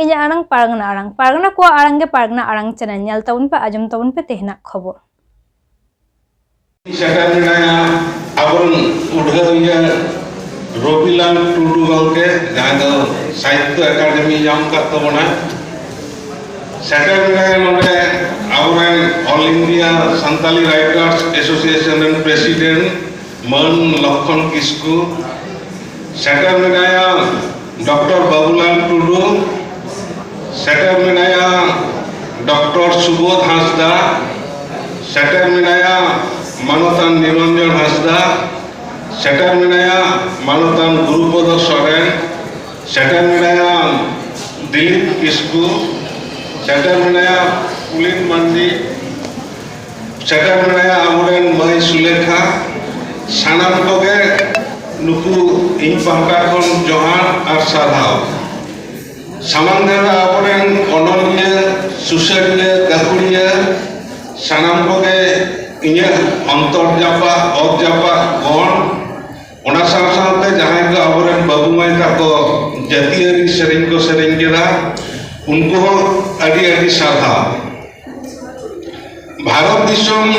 ᱤᱧᱟᱝ ᱤᱧᱟᱹᱜ ᱟᱲᱟᱝ ᱯᱟᱨᱜᱟᱱᱟ ᱟᱲᱟᱝ ᱯᱟᱨᱜᱟᱱᱟ ᱠᱚᱣᱟᱜ ᱟᱲᱟᱝ ᱜᱮ ᱯᱟᱨᱜᱟᱱᱟ ᱟᱲᱟᱝ ᱪᱮᱱᱮᱞ ᱧᱮᱞ ᱛᱟᱵᱚᱱ ᱯᱮ ᱟᱸᱡᱚᱢ ᱛᱟᱵᱚᱱ ᱯᱮ ᱛᱮᱦᱮᱱᱟᱜ ᱠᱷᱚᱵᱚᱨ ᱥᱮᱴᱮᱨ ᱢᱮᱱᱟᱭᱟ ᱟᱵᱚᱨᱮᱱ ᱩᱰᱷᱟᱹᱣᱤᱭᱟᱹ ᱨᱚᱵᱤᱞᱟᱞ ᱴᱩᱰᱩ ᱜᱚᱢᱠᱮ ᱡᱟᱦᱟᱸᱭ ᱫᱚ ᱥᱟᱦᱤᱛᱛᱚ ᱮᱠᱟᱰᱮᱢᱤ ᱧᱟᱢ ᱟᱠᱟᱫ ᱛᱟᱵᱚᱱᱟ ᱥᱮᱴᱮᱨ ᱢᱮᱱᱟᱭᱟ ᱱᱚᱰᱮ ᱟᱵᱚᱨᱮᱱ all India Santali writers association ᱨᱮᱱ ᱯᱨᱮᱥᱤᱰᱮᱱᱴ ᱢᱟᱹᱱ ᱞᱚᱠᱷᱚᱱ ᱠᱤᱥᱠᱩ ᱥᱮᱴᱮᱨ ᱢᱮᱱᱟᱭᱟ ডক্টর বাবুলাল টুডু সেটার মেনায়া ডক্টর সুবোধ হাঁসদা সেটার মেনায়া মানতান নিরঞ্জন হাঁসদা সেটার মেনায়া মানতান গুরুপদ সরেন সেটার মেনায়া দিলীপ কিস্কু সেটার মেনায়া পুলিন মান্ডি সেটার মেনায়া আবরেন মাই সুলেখা সানাম কগে নুকু ᱤᱧ ᱯᱟᱦᱴᱟ ᱠᱷᱚᱱ ᱡᱚᱦᱟᱨ ᱟᱨ ᱥᱟᱨᱦᱟᱣ ᱥᱟᱢᱟᱝ ᱫᱟᱨᱟ ᱟᱵᱚᱨᱮᱱ ᱚᱱᱚᱞᱤᱭᱟᱹ ᱥᱩᱥᱟᱹᱨᱤᱭᱟᱹ ᱜᱟᱹᱠᱷᱩᱲᱤᱭᱟᱹ ᱥᱟᱱᱟᱢ ᱠᱚᱜᱮ ᱤᱧᱟᱹᱜ ᱚᱱᱛᱚᱨ ᱡᱟᱯᱟᱜ ᱚᱛ ᱡᱟᱯᱟᱜ ᱜᱚᱲ ᱚᱱᱟ ᱥᱟᱶ ᱥᱟᱶᱛᱮ ᱡᱟᱦᱟᱸᱭ ᱠᱚ ᱟᱵᱚᱨᱮᱱ ᱵᱟᱹᱵᱩ ᱢᱟᱹᱭ ᱛᱟᱠᱚ ᱡᱟᱹᱛᱤᱭᱟᱹᱨᱤ ᱥᱮᱨᱮᱧ ᱠᱚ ᱥᱮᱨᱮᱧ ᱠᱮᱫᱟ ᱩᱱᱠᱩ ᱦᱚᱸ ᱟᱹᱰᱤ ᱟᱹᱰᱤ ᱥᱟᱨᱦᱟᱣ ᱵᱷᱟᱨᱚᱛ ᱫᱤᱥᱚᱢ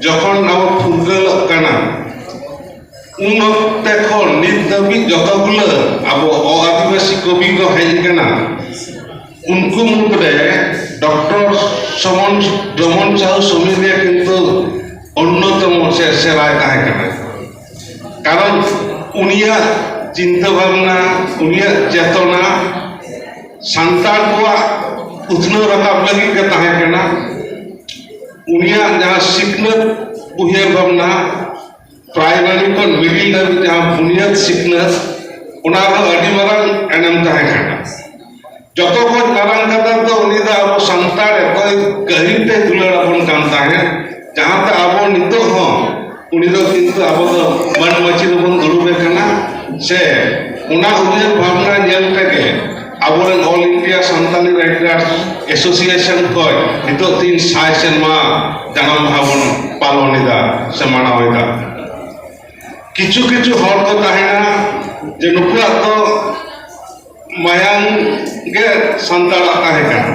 ᱡᱚᱠᱷᱚᱱ ᱟᱵᱚ ᱯᱷᱩᱨᱜᱟᱹᱞᱚᱜ ᱠᱟᱱᱟ ᱩᱱ ᱚᱠᱛᱮ ᱠᱷᱚᱱ ᱱᱤᱛ ᱫᱷᱟᱹᱵᱤᱡ ᱡᱚᱛᱚ ᱜᱩᱞᱟᱹ ᱟᱵᱚ ᱚᱟᱹᱫᱤᱵᱟᱹᱥᱤ ᱠᱚᱵᱤ ᱠᱚ ᱦᱮᱡ ᱟᱠᱟᱱᱟ ᱩᱱᱠᱩ ᱢᱩᱫᱽᱨᱮ ডক্টর সমন রমন সাহু সমিতির কিন্তু অন্যতম সেরায় তাহেকানা কারণ উনিয়ার চিন্তা ভাবনা উনিয়ার চেতনা সান্তাল কোয়া উথনও রাখাব লাগি কে তাহেকানা উনিয়ার যা সিকনত উহিয়ার ভাবনা প্রাইমারি মানে medina with our bunyan sickness, unaha adimarang anam tahakana. Joto ko narang kata to unida abo santar eko gahin te dular abon kam tahe, jahan ta abo nito ho, unido kintu abo do ban machi abon durube kana, se una udir bhavna nyel teke, আবরেন all India Santali writers association কয় নিত তিন সাইসেন মা জানাম ভাবন পালনিদা সে মানা হইদা ᱠᱤᱪᱷᱩ ᱠᱤᱪᱷᱩ ᱦᱚᱲ ᱠᱚ ᱛᱟᱦᱮᱱᱟ ᱡᱮ ᱱᱩᱠᱩᱣᱟᱜ ᱫᱚ ᱢᱟᱭᱟᱝ ᱜᱮ ᱥᱟᱱᱛᱟᱲᱟᱜ ᱛᱟᱦᱮᱸ ᱠᱟᱱᱟ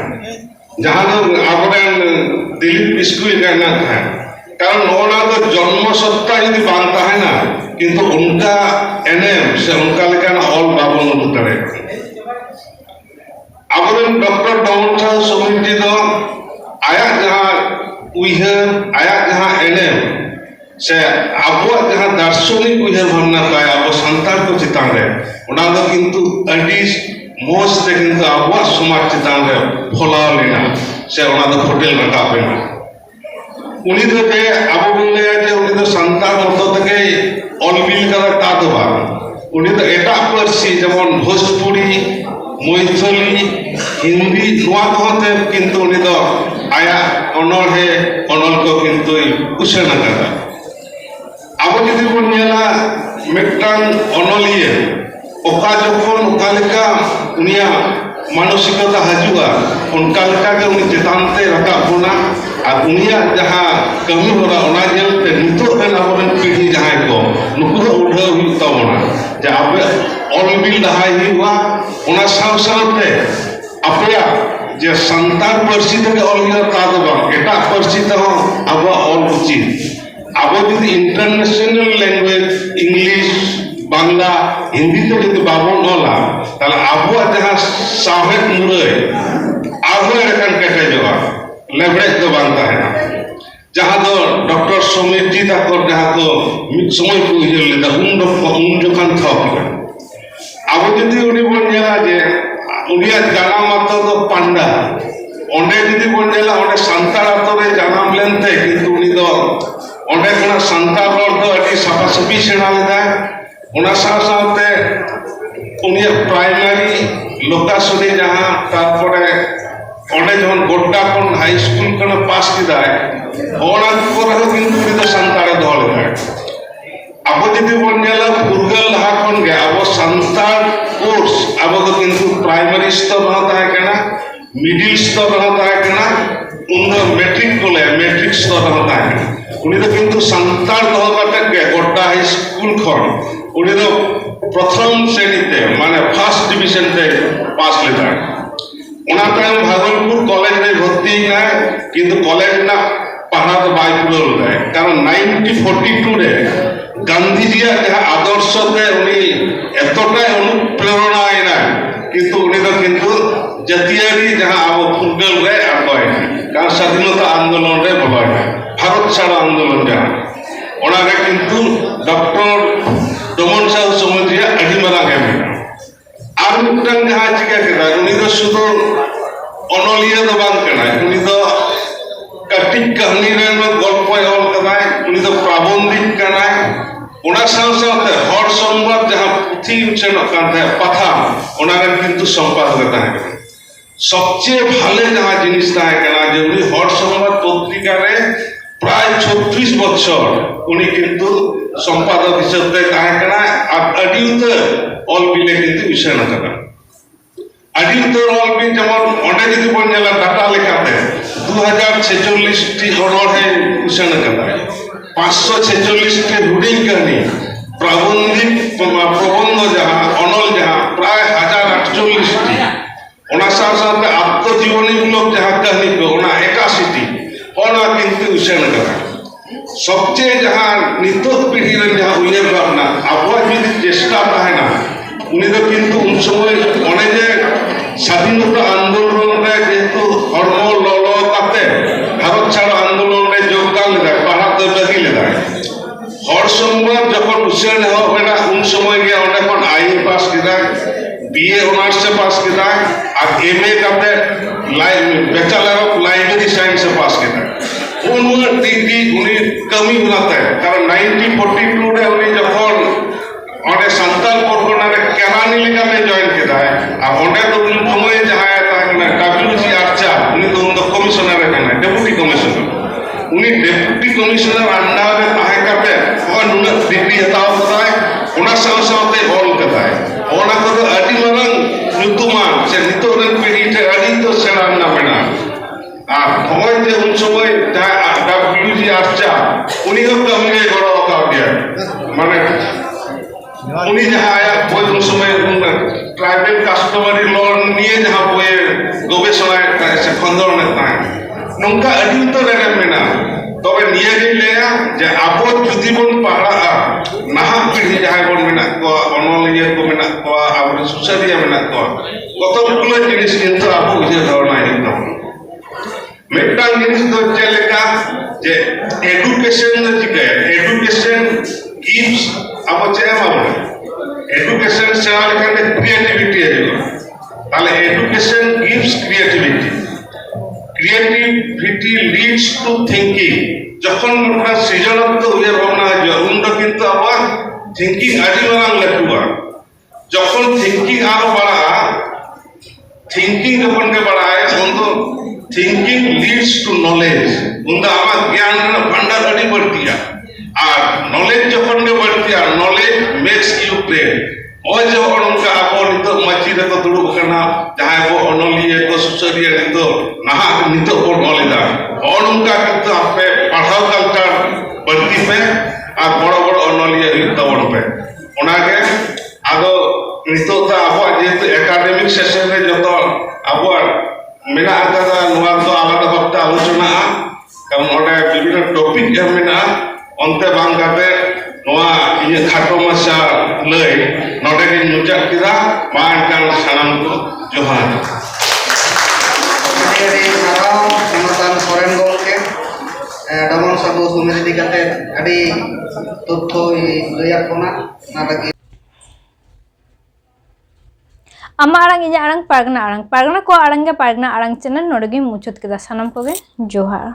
ᱡᱟᱦᱟᱸ ᱫᱚ ᱟᱵᱚᱨᱮᱱ ᱫᱤᱞᱤᱯ ᱠᱤᱥᱠᱩᱭ ᱢᱮᱱᱟ ᱛᱟᱦᱮᱸ কারণ ওরা তো জন্মসত্তা যদি বান তাহে না কিন্তু উনকা এনেম সে উনকা লেখান অল বাবন উত্তরে আবরেন ডক্টর ডমনঠা সমিতি দ আয়া যাহা উইহার আয়া যাহা এনেম ᱥᱮ ᱟᱵᱚᱣᱟᱜ ᱡᱟᱦᱟᱸ ᱫᱟᱨᱥᱚᱱᱤᱠ ᱩᱭᱦᱟᱹᱨ ᱵᱷᱟᱵᱽᱱᱟ ᱛᱟᱭ ᱟᱵᱚ ᱥᱟᱱᱛᱟᱲ ᱠᱚ ᱪᱮᱛᱟᱱ ᱨᱮ ᱚᱱᱟ ᱫᱚ ᱠᱤᱱᱛᱩ ᱟᱹᱰᱤ ᱢᱚᱡᱽ ᱛᱮ ᱠᱤᱱᱛᱩ ᱟᱵᱚᱣᱟᱜ ᱥᱚᱢᱟᱡᱽ ᱪᱮᱛᱟᱱ ᱨᱮ ᱯᱷᱚᱞᱟᱣ ᱞᱮᱱᱟ ᱥᱮ ᱚᱱᱟ ᱫᱚ ᱯᱷᱳᱴᱮᱞ ᱨᱟᱠᱟᱵ ᱮᱱᱟ ᱩᱱᱤ ᱫᱚ ᱡᱮ ᱟᱵᱚ ᱵᱚᱱ ᱞᱟᱹᱭᱟ ᱡᱮ ᱩᱱᱤ ᱫᱚ ᱥᱟᱱᱛᱟᱲ ᱢᱚᱛᱚ ᱛᱮᱜᱮ ᱚᱞ ᱵᱤᱞ ᱠᱟᱫᱟ ᱛᱟ ᱫᱚ ᱵᱟᱝ উনি তো এটা পারছি যেমন ভোজপুরি মৈথলি হিন্দি নোয়া কহতে কিন্তু উনি তো আয়া অনড়হে অনল কো কিন্তু উছেন কাদা ᱟᱵᱚ ᱡᱩᱫᱤ ᱵᱚᱱ ᱧᱮᱞᱟ ᱢᱤᱫᱴᱟᱝ ᱚᱱᱚᱞᱤᱭᱟᱹ ᱚᱠᱟ ᱡᱚᱠᱷᱚᱱ ᱚᱠᱟ ᱞᱮᱠᱟ ᱩᱱᱤᱭᱟᱜ ᱢᱟᱱᱚᱥᱤᱠᱚᱛᱟ ᱦᱤᱡᱩᱜᱼᱟ ᱚᱱᱠᱟ ᱞᱮᱠᱟᱜᱮ ᱩᱱᱤ ᱪᱮᱛᱟᱱ ᱛᱮ ᱨᱟᱠᱟᱵ ᱵᱚᱱᱟ ᱟᱨ ᱩᱱᱤᱭᱟᱜ ᱡᱟᱦᱟᱸ ᱠᱟᱹᱢᱤ ᱦᱚᱨᱟ ᱚᱱᱟ ᱧᱮᱞᱛᱮ ᱱᱤᱛᱚᱜ ᱨᱮᱱ ᱟᱵᱚᱨᱮᱱ ᱯᱤᱲᱦᱤ ᱡᱟᱦᱟᱸᱭ ᱠᱚ ᱱᱩᱠᱩ ᱫᱚ ᱩᱰᱷᱟᱹᱣ ᱦᱩᱭᱩᱜ ᱛᱟᱵᱚᱱᱟ ᱡᱮ ᱟᱯᱮ ᱚᱞ ᱵᱤᱞ ᱞᱟᱦᱟᱭ ᱦᱩᱭᱩᱜᱼᱟ ᱚᱱᱟ ᱥᱟᱶ ᱥᱟᱶᱛᱮ ᱟᱯᱮᱭᱟᱜ ᱡᱮ ᱥᱟᱱᱛᱟᱲ ᱯᱟᱹᱨᱥᱤ ᱛᱮᱜᱮ ᱚᱞ ᱦᱩᱭᱩᱜᱼᱟ ᱛᱟ ᱫᱚ ᱵᱟᱝ ᱮᱴᱟᱜ ᱯᱟᱹᱨᱥᱤ ᱛᱮᱦᱚᱸ ᱟᱵᱚᱣᱟᱜ ᱚᱞ ᱩᱪᱤᱛ আবার যদি ইন্টারন্যাশনাল ল্যাঙ্গুয়েজ ইংলিশ বাংলা হিন্দিতে যদি বাবন হলাম তাহলে আবহাওয়া যাহা সাহেব মুড়ে আবহাওয়া এখান কেটে যাওয়া। লেবরেজ তো বান তাহেনা যাহা তো ডক্টর সমিতি তাকর যাহা তো মিট সময় কো হইলে, তা উন উন যখন থাকবে আবু যদি উনি বল জানা হ্যাঁ যে উনিয়া জানা মাত্র তো পান্ডা। অনেক যদি বল জানা হ্যাঁ, অনেক সান্তাল আতরে জানাম লেনতে, কিন্তু উনি তো ᱚᱸᱰᱮ ᱠᱷᱚᱱᱟᱜ ᱥᱟᱱᱛᱟᱲ ᱦᱚᱲ ᱫᱚ ᱟᱹᱰᱤ ᱥᱟᱯᱷᱟ ᱥᱟᱹᱯᱷᱤ ᱥᱮᱬᱟ ᱞᱮᱫᱟ ᱚᱱᱟ ᱥᱟᱶ ᱥᱟᱶᱛᱮ ᱩᱱᱤᱭᱟᱜ ᱯᱨᱟᱭᱢᱟᱨᱤ ᱞᱳᱠᱟᱥᱚᱨᱤ ᱡᱟᱦᱟᱸ ᱛᱟᱨᱯᱚᱨᱮ ᱚᱸᱰᱮ ᱡᱚᱠᱷᱚᱱ ᱜᱳᱰᱰᱟ ᱠᱷᱚᱱ ᱦᱟᱭ ᱤᱥᱠᱩᱞ ᱠᱷᱚᱱᱮ ᱯᱟᱥ ᱠᱮᱫᱟᱭ ᱚᱱᱟ ᱠᱚᱨᱮ ᱦᱚᱸ ᱠᱤᱱᱛᱩ ᱩᱱᱤ ᱫᱚ ᱥᱟᱱᱛᱟᱲᱮ ᱫᱚᱦᱚ ᱞᱮᱫᱟᱭ ᱟᱵᱚ ᱡᱩᱫᱤ ᱵᱚᱱ ᱧᱮᱞᱟ ᱯᱷᱩᱨᱜᱟᱹᱞ ᱞᱟᱦᱟ ᱠᱷᱚᱱᱜᱮ ᱟᱵᱚ ᱥᱟᱱᱛᱟᱲ ᱠᱳর্স ᱟᱵᱚ ᱫᱚ ᱠᱤᱱᱛᱩ ᱯᱨᱟᱭᱢᱟᱨᱤ ᱥᱛᱚᱨ ᱨᱮᱦᱚᱸ ᱛᱟᱦᱮᱸ ᱠᱟᱱᱟ মিডিল স্তর রহতা কেনা উন্নত মেট্রিক বলে মেট্রিক স্তর রহতা কেনা স্তর ᱨᱮᱦᱚᱸ ᱛᱟᱦᱮᱸ ᱠᱟᱱᱟ উনি তো কিন্তু সান্তার দহ কাতে গে গোড্ডা হাই স্কুল খন উনি তো প্রথম শ্রেণীতে মানে ফার্স্ট ডিভিশনতে পাস লেদা ᱚᱱᱟ ᱛᱟᱭᱚᱢ ᱵᱷᱟᱜᱚᱞᱯᱩᱨ ᱠᱚᱞᱮᱡᱽ ᱨᱮ ᱵᱷᱚᱨᱛᱤᱭᱮᱱᱟᱭ ᱠᱤᱱᱛᱩ ᱠᱚᱞᱮᱡᱽ ᱨᱮᱱᱟᱜ ᱯᱟᱲᱦᱟᱣ ᱫᱚ ᱵᱟᱭ ᱯᱩᱨᱟᱹᱣ ᱞᱮᱫᱟᱭ ᱠᱟᱨᱚᱱ নাইনটিন ফোরটি টু রে গান্ধীজিয়ার যাহা আদর্শতে উনি এতটাই অনুপ্রেরণায়না কিন্তু উনি তো কিন্তু জাতিয়ারি যাহা আবো ফুটবল রে আড়গয়না কারণ স্বাধীনতা আন্দোলন রে বলয়না ভারত ছাড়ো আন্দোলন যারা কিন্তু ডক্টর ডোমন সাহু সমুদ্রিয়া আডিমারা গেমে আর মিটান যাহা চিকা কেনা উনি তো শুধু অনলিয়া দো বাং কেনা? উনি তো কাটিক কাহিনী গল্প গল্পই অল উনি তো প্রাবন্ধিক কেনাই ওনা সাথে সাথে হর সংবাদ যাহা পুঁথি উচ্চারণ কান পাথা ওনারা কিন্তু সম্পাদক থাকে সবচেয়ে ভালো যাহা জিনিস থাকে কেনা যে উনি হর সংবাদ পত্রিকারে প্রায় ছত্রিশ বছর উনি কিন্তু সম্পাদক হিসেবে তাহেঁ কানা আᱹᱰᱤ উত্তর অল বিলে কিন্তু বিষয় না। কানা আᱹᱰᱤ উত্তর অল বিল যেমন অনেক যদি বন নেলা ডাটা লেখাতে দু হাজার ছেচল্লিশটি অরহে বিষয় না। কানা পাঁচশো ছেচল্লিশটি হুডিং কাহিনী, প্রাবন্ধিক প্রবন্ধ যাহা, অনল যাহা, প্রায় হাজার আটচল্লিশটি। ওনার সাথে সাথে ᱩᱪᱷᱟᱹᱱ ᱟᱠᱟᱫᱟ ᱥᱚᱵᱪᱮ ᱡᱟᱦᱟᱸ ᱱᱤᱛᱚᱜ ᱯᱤᱲᱦᱤ ᱨᱮᱱ ᱡᱟᱦᱟᱸ ᱩᱭᱦᱟᱹᱨ ᱵᱷᱟᱵᱽᱱᱟ ᱟᱵᱚᱣᱟᱜ ᱡᱩᱫᱤ ᱪᱮᱥᱴᱟ ᱛᱟᱦᱮᱱᱟ ᱩᱱᱤ ᱫᱚ ᱠᱤᱱᱛᱩ ᱩᱱ ᱥᱚᱢᱚᱭ ᱚᱱᱮ ᱡᱮ স্বাধীনতা আন্দোলন ᱨᱮ ᱡᱮহেᱛু ᱦᱚᱲᱢᱚ ᱞᱚᱞᱚ ᱠᱟᱛᱮ ভারত ছাড়ো আন্দোলন ᱨᱮ যোগদান ᱞᱮᱫᱟᱭ ᱯᱟᱲᱦᱟᱜ ᱫᱚᱭ ᱵᱟᱹᱜᱤ ᱞᱮᱫᱟᱭ ᱦᱚᱲ ᱥᱚᱝᱜᱨᱟᱢ ᱡᱚᱠᱷᱚᱱ ᱩᱪᱷᱟᱹᱱ ᱮᱦᱚᱵ ᱮᱱᱟ ᱩᱱ ᱥᱚᱢᱚᱭ ᱜᱮ ᱚᱸᱰᱮ ᱠᱷᱚᱱ ᱟᱭ ᱮ ᱯᱟᱥ ᱠᱮᱫᱟᱭ বিএ অনার্সে পাস কেদায় আর এম এ কাতে লাইন ব্যাচেলার অফ লাইব্রেরি সায়েন্সে পাস কামি গুলাতে কারণ নাইনটিন ফোর্টি টু রে উনি যখন অনেক সান্তাল পরগনা রে কেরানি লেখাতে জয়েন কেদায় আর অনেক তো উনি সময়ে যাহায় তাহলে ডাব্লিউ জি আর্চা উনি তো উনি কমিশনার এখানে ডেপুটি কমিশনার উনি ডেপুটি কমিশনার আন্ডারে তাহে কাতে তখন উনি ডিগ্রি হতা उन्हीं का उनके बड़ा औकात दिया माने উনি যাহা বই প্রথমে ট্রাইবেল কাস্টমারি ল নিয়ে যাহা বইয়ের গবেষণায় সে খন্দনের তাই নঙ্কা আদি উত্তর এর মেনা তবে নিয়ে গেলেয়া যে আবো যদি বন পাহাড়া নাহা পিঢ়ি যাহা বন মেনা কো অনলিয়া ইয়ে কো মেনা কো আবো সুসারিয়া মেনা কো। কতগুলো জিনিস কিন্তু আবো বুঝে ধরনা একদম। মিটটাং জিনিস তো চেলেকা যে এডুকেশন এডুকেশন গিভস আমার ଚେୟାମାନେ এডুকেশন চেয়ার ଖାଲି ক্রিয়েটিভিটি ଆସିବ তাহলে education gives creativity creativity leads to thinking যখন আমরা সৃজনাত্মক হয়ে ভাবনা আসবে উন্নত কিন্তু আমার থিঙ্কিং আজি বাড়ান লেখুয়া যখন থিঙ্কিং আরও বাড়া থিঙ্কিং যখন বাড়ায় অন্ধ थिंकिंग लीड्स टू नॉलेज उनका আমার জ্ঞানের ভান্ডার হড়ি বাড়তি আর নলেজ যখন গে বাড়তি আর নলেজ মেক্স ইউ গ্রেট ᱚᱭ ᱡᱚᱠᱷᱚᱱ ᱚᱱᱠᱟ ᱟᱵᱚ ᱱᱤᱛᱚᱜ ᱢᱟᱹᱪᱤ ᱨᱮᱠᱚ ᱫᱩᱲᱩᱵ ᱟᱠᱟᱱᱟ ᱡᱟᱦᱟᱸᱭ ᱠᱚ ᱚᱱᱚᱞᱤᱭᱟᱹ ᱠᱚ ᱥᱩᱥᱟᱹᱨᱤᱭᱟᱹ ᱱᱤᱛᱚᱜ ᱱᱟᱦᱟᱜ ᱱᱤᱛᱚᱜ ᱵᱚᱱ ᱚᱞ ᱮᱫᱟ ᱱᱚᱜᱼᱚ ᱱᱚᱝᱠᱟ ᱠᱤᱱᱛᱩ ᱟᱯᱮ ᱯᱟᱲᱦᱟᱣ ᱠᱟᱞᱪᱟᱨ ᱵᱟᱹᱲᱛᱤ ᱯᱮ ᱟᱨ ᱵᱚᱲᱚ ᱵᱚᱲᱚ ᱚᱱᱚᱞᱤᱭᱟᱹ ᱦᱩᱭᱩᱜ ᱛᱟᱵᱚᱱ ᱯᱮ ᱚᱱᱟᱜᱮ ᱟᱫᱚ ᱱᱤᱛᱚᱜ ᱫᱚ ᱟᱵᱚᱣᱟᱜ ᱡᱮᱦᱮᱛᱩ ᱮᱠᱟᱰᱮᱢᱤᱠ ᱥᱮᱥᱚᱱ ᱨᱮ ᱡᱚᱛᱚ ᱟᱵᱚᱣᱟᱜ ᱢᱮᱱᱟᱜ ᱟᱠᱟᱫᱟ ᱱᱚᱣᱟ ᱫᱚ ᱟᱞᱟᱫᱟ ᱵᱷᱟᱵᱛᱮ ᱟᱞᱳᱪᱚᱱᱟᱜᱼᱟ ᱠᱟᱨᱚᱱ ᱚᱸᱰᱮ ᱵᱤᱵᱷᱤᱱᱱᱚ ᱴᱚᱯᱤᱠ ᱮᱢ ᱢᱮᱱᱟᱜᱼᱟ ᱚᱱᱛᱮ ᱵᱟᱝ ᱠᱟᱛᱮ ᱱᱚᱣᱟ ᱤᱧᱟᱹᱜ ᱠᱷᱟᱴᱚ ᱢᱟᱪᱷᱟ ᱞᱟᱹᱭ ᱱᱚᱰᱮᱜᱤᱧ ᱢᱩᱪᱟᱹᱫ ᱠᱮᱫᱟ ᱢᱟ ᱮᱱᱠᱷᱟᱱ ᱥᱟᱱᱟᱢ ᱠᱚ ᱡᱚᱦᱟᱨ ᱥᱟᱨᱦᱟᱣ ᱥᱚᱱᱚᱛᱟᱱ ᱥᱚᱨᱮᱱ ᱜᱚᱢᱠᱮ ᱰᱚᱢᱚᱱ ᱥᱟᱵᱚ ᱥᱚᱢᱤᱛᱤ ᱠᱟᱛᱮ ᱟᱹᱰᱤ ᱛᱚᱛᱷᱚᱭ ᱞᱟᱹᱭᱟᱜ ᱵᱚᱱᱟ ᱚᱱᱟ ᱞᱟᱹᱜᱤᱫ ᱟᱢᱟᱜ ᱟᱲᱟᱝ ᱤᱧᱟᱹᱜ ᱟᱲᱟᱝ ᱯᱟᱨᱜᱟᱱᱟ ᱟᱲᱟᱝ ᱯᱟᱨᱜᱟᱱᱟ ᱠᱚ ᱟᱲᱟᱝ ᱜᱮ ᱯᱟᱨᱜᱟᱱᱟ ᱟᱲᱟᱝ ᱪᱮᱱᱮᱞ ᱱᱚᱰᱮ ᱜᱤᱧ ᱢᱩᱪᱟᱹᱫ ᱠᱮᱫᱟ ᱥᱟᱱᱟᱢ ᱠᱚᱜᱮ ᱡᱚᱦᱟᱨ